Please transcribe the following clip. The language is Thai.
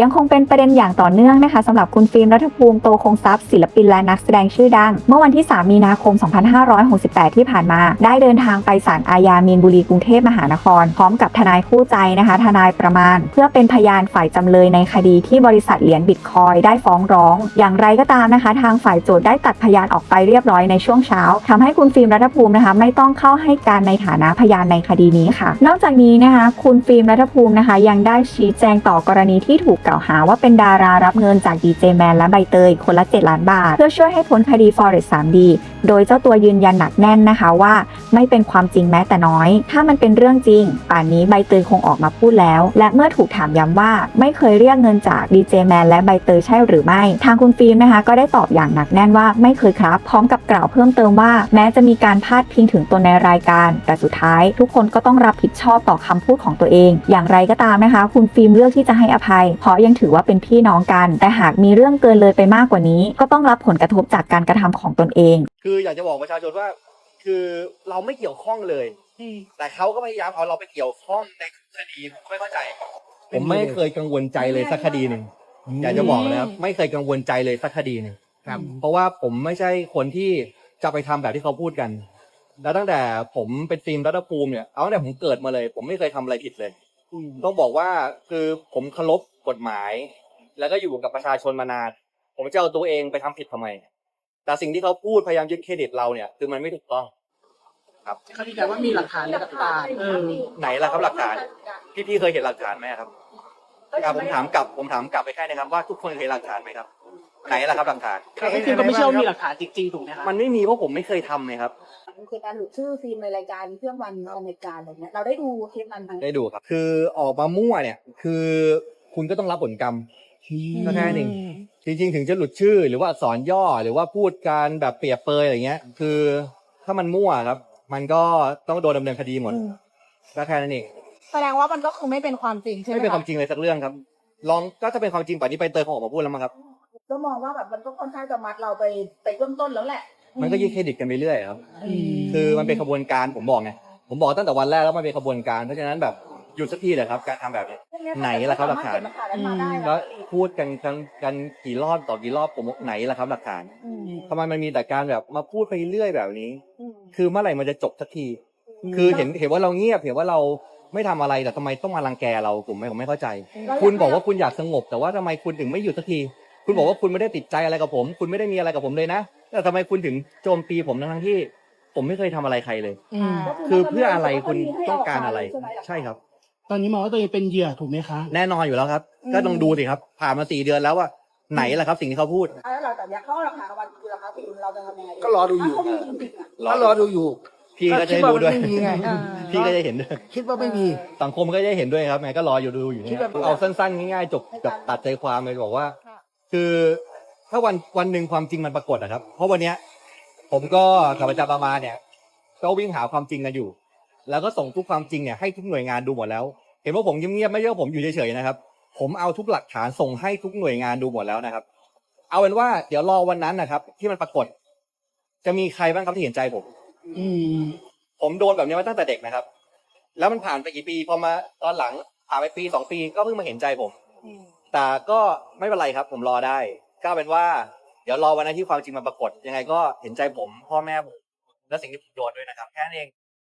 ยังคงเป็นประเด็นอย่างต่อเนื่องนะคะสำหรับคุณฟิล์มรัฐภูมิโตคงทรัพย์ศิลปินและนักแสดงชื่อดัง เมื่อวันที่ 3 มีนาคม 2568 ที่ผ่านมา ได้เดินทางไปศาลอาญามีนบุรีกรุงเทพมหานคร พร้อมกับทนายคู่ใจนะคะทนายประมาณ เพื่อเป็นพยานฝ่ายจำเลยในคดีที่บริษัทเหรียญบิตคอยได้ฟ้องร้อง อย่างไรก็ตามนะคะ ทางฝ่ายโจทย์ได้ตัดพยานออกไปเรียบร้อยในช่วงเช้าทำให้คุณฟิล์มรัฐภูมินะคะ ไม่ต้องเข้าให้การในฐานะพยานในคดีนี้ค่ะ นอกจากนี้นะคะ คุณฟิล์มรัฐภูมินะคะ ยังได้ชี้แจงต่อกรณีที่ถูกกล่าวหาว่าเป็นดารารับเงินจากดีเจแมนและใบเตยคนละ 7 ล้านบาท เพื่อช่วยให้พ้นคดี Forex 3D โดยเจ้าตัวยืนยันหนักแน่นนะคะว่าไม่เป็นความจริงแม้แต่น้อย ถ้ามันเป็นเรื่องจริง ป่านนี้ใบเตยคงออกมาพูดแล้ว และเมื่อถูกถามย้ำว่า ไม่เคยเรียกเงินจากดีเจแมนและใบเตยใช่หรือไม่ ทางคุณฟิล์มนะคะ ก็ได้ตอบอย่างหนักแน่นว่าไม่เคยครับ พร้อมกับกล่าวเพิ่มเติมว่า แม้จะมีการพาดพิงถึงตนในรายการ แต่สุดท้าย ทุกคนก็ต้องรับผิดชอบต่อคำพูดของตัวเอง อย่างไรก็ตามนะคะ คุณฟิล์มเลือกที่จะให้อภัย เพราะยังถือว่าเป็นพี่น้องกัน แต่หากมีเรื่องเกินเลยไปมากกว่านี้ ก็ต้องรับผลกระทบจากการกระทำของตนเอง คืออยากจะบอกประชาชนว่า คือเราไม่เกี่ยวข้องเลย แต่เขาก็พยายามเอาเราไปเกี่ยวข้องในคดีผมไม่เข้าใจ ผมไม่เคยกังวลใจเลยสักคดีหนึ่งอยากจะบอกนะครับไม่เคยกังวลใจเลยสักคดีหนึ่งครับ เพราะว่าผมไม่ใช่คนที่จะไปทำแบบที่เขาพูดกัน แล้วตั้งแต่ผมเป็นฟิล์มรัฐภูมิเนี่ยเอาตั้งแต่ผมเกิดมาเลย ผมไม่เคยทำอะไรผิดเลยต้องบอกว่าคือผมเคารพกฎหมาย แล้วก็อยู่กับประชาชนมานานผมจะเอาตัวเองไปทำผิดทำไม แต่สิ่งที่เขาพูดพยายามยึดเครดิตเราเนี่ยคือมันไม่ถูกต้องเขายืนยันว่ามีหลักฐานและหลักฐานเออไหนล่ะครับหลักฐานพี่พี่ๆเคยเห็นหลักฐานไหมครับอะผมถามกลับผมถามกลับไปแค่นะครับว่าทุกคนเคยเห็นหลักฐานไหมครับ ไหนล่ะครับหลักฐานแต่ก็คือก็ไม่เชื่อว่ามีหลักฐานจริงๆถูกไหมครับมันไม่มีเพราะผมไม่เคยทำเลยครับ มันคือการหลุดชื่อฟิล์มในรายการเพื่อวันอเมริการอะไรเงี้ยเราได้ดูคลิปนั้นไหมได้ดูครับ คือออกมามั่วเนี่ย คือคุณก็ต้องรับผลกรรมก็แค่นั้นเอง จริงๆ ถึงจะหลุดชื่อหรือว่าอักษรย่อหรือว่าพูดการแบบเปรียบเปยอะไรเงี้ย คือถ้ามันมั่วครับ มันก็ต้องโดนดำเนินคดีหมดก็แค่นั้นเองแสดงว่ามันก็คือไม่เป็นความจริงใช่ไหมไม่เป็นคะความจริงเลยสักเรื่องครับ ลองก็ถ้าเป็นความจริงป่านนี้ไปเตยคงออกมาพูดแล้วมั้งครับ ก็มองว่าแบบมันก็ค่อนข้างจะมัดเราไปไปเบื้องต้นแล้วแหละ มันก็ยึดเครดิตกันไปเรื่อยครับอืมคือมันเป็นขบวนการผมบอกไงผมบอกตั้งแต่วันแรกแล้วมันเป็นขบวนการเพราะฉะนั้นแบบ หยุดสักทีเลยครับ การทำแบบนี้ ไหนล่ะครับหลักฐานสมรถเก็บหลักฐานนั้นมาได้แล้วนะพูดกันกันกันกี่รอบต่อกี่รอบผมบอกไหนล่ะครับ หลักฐานทำไมมันมีแต่การแบบมาพูดไปเรื่อยแบบนี้ คือเมื่อไหร่มันจะจบสักที คือเห็นเห็นว่าเราเงียบเห็นว่าเราไม่ทำอะไรแต่ทำไมต้องมารังแกเราผมไม่ผมไม่เข้าใจ คุณบอกว่าคุณอยากสงบ แต่ว่าทำไมคุณถึงไม่หยุดสักที คุณบอกว่าคุณไม่ได้ติดใจอะไรกับผม คุณไม่ได้มีอะไรกับผมเลยนะแต่ทำไมคุณถึงโจมตีผมทั้งๆที่ ผมไม่เคยทำอะไรใครเลยอืมคือเพื่ออะไรคุณต้องการอะไร ใช่ครับ ตอนนี้มองว่าตัวเองเป็นเหยื่อถูกไหมคะ แน่นอนอยู่แล้วครับ ก็ต้องดูสิครับ ผ่านมาสี่เดือนแล้วว่าไหนล่ะครับ สิ่งที่เขาพูดแล้วเราแต่อยากเข้าหลักฐานกับวันคือราคาฟิล์มเราจะทำยังไงก็รอดูอยู่ ถ้าเขามีจริงๆอะก็รอดูอยู่ พี่ก็จะได้ดูด้วยคิว่ามันไม่มีไง พี่ก็จะเห็นด้วย คิดว่าไม่มี สังคมก็จะเห็นด้วยครับแม่ก็รออยู่ดูอยู่คิเนี่ดยว่าเอาสั้นๆง่ายๆจบแบบตัดใจความเลยบอกว่าคือถ้าวันวันหนึ่งความจริงมันปรากฏอะครับ เพราะวันเนี้ย ผมก็กับอาจารย์ประมาเนี่ย ก็วิ่งหาความจริงกันอยู่ แล้วก็ส่งทุกความจริงเนี่ยให้ทุกหน่วยงานดูหมดแล้ว เห็นว่าผมเงียบๆไม่ใช่ว่าผมอยู่เฉยๆนะครับ ผมเอาทุกหลักฐานส่งให้ทุกหน่วยงานดูหมดแล้วนะครับ เอาเป็นว่าเดี๋ยวรอวันนั้นนะครับ ที่มันปรากฏ จะมีใครบ้างครับที่เห็นใจผม อืม ผมโดนแบบนี้มาตั้งแต่เด็กนะครับ แล้วมันผ่านไปกี่ปีพอมาตอนหลังผ่านไปปีสองปีก็เพิ่งมาเห็นใจผม แต่ก็ไม่เป็นไรครับ ผมรอได้ก็เอาเป็นว่า เดี๋ยวรอวันนั้นที่ความจริงมันปรากฏ ยังไงก็เห็นใจผม พ่อแม่ผมและสิ่งที่ผมโดนด้วยนะครับ แค่นั้นเอง